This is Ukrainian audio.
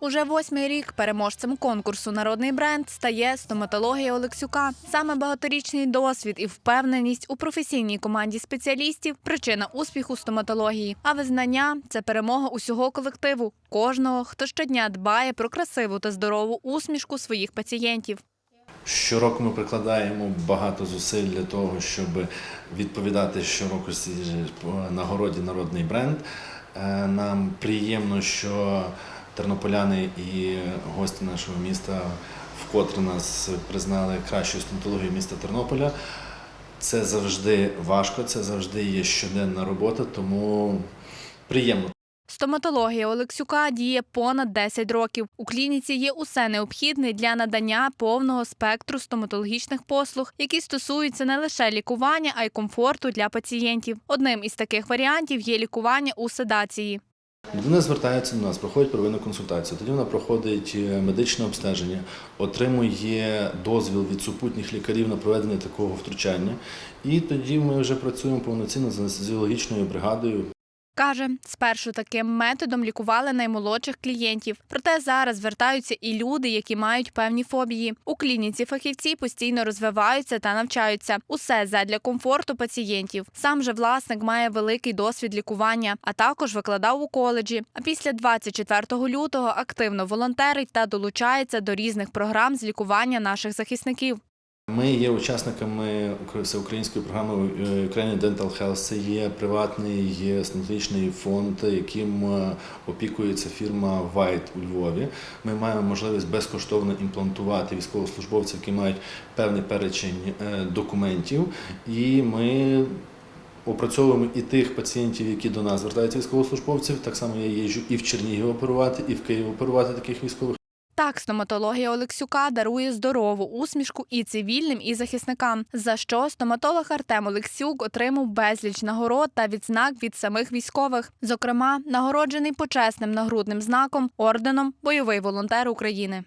Уже восьмий рік переможцем конкурсу Народний бренд стає стоматологія Олексюка. Саме багаторічний досвід і впевненість у професійній команді спеціалістів причина успіху стоматології. А визнання це перемога усього колективу, кожного, хто щодня дбає про красиву та здорову усмішку своїх пацієнтів. Щороку ми прикладаємо багато зусиль для того, щоб відповідати щороку нагороді народний бренд. Е, Нам приємно, що тернополяни і гості нашого міста вкотре нас признали кращою стоматологією міста Тернополя. Це завжди важко, це завжди є щоденна робота, тому приємно. Стоматологія Олексюка діє понад 10 років. У клініці є усе необхідне для надання повного спектру стоматологічних послуг, які стосуються не лише лікування, а й комфорту для пацієнтів. Одним із таких варіантів є лікування у седації. Людина звертається до нас, проходить первинну консультацію. Тоді вона проходить е, медичне обстеження, отримує дозвіл від супутніх лікарів на проведення такого втручання. І тоді ми вже працюємо повноцінно з анестезіологічною бригадою. Каже, спершу таким методом лікували наймолодших клієнтів. Проте зараз звертаються і люди, які мають певні фобії. У клініці фахівці постійно розвиваються та навчаються. Усе задля комфорту пацієнтів. Сам же власник має великий досвід лікування, а також викладав у коледжі. А після 24 лютого активно волонтерить та долучається до різних програм з лікування наших захисників. Ми є учасниками всеукраїнської програми е, Ukrainian Dental Health. Це є приватний є стоматологічний фонд, яким е, опікується фірма White у Львові. Ми маємо можливість безкоштовно імплантувати військовослужбовців, які мають певний перечень е, документів, і ми. Опрацьовуємо і тих пацієнтів, які до нас звертаються військовослужбовців. Так само я їжджу і в Чернігів оперувати, і в Київ оперувати таких військових. Так, стоматологія Олексюка дарує здорову усмішку і цивільним, і захисникам. За що стоматолог Артем Олексюк отримав безліч нагород та відзнак від самих військових. Зокрема, нагороджений почесним нагрудним знаком орденом Бойовий волонтер України.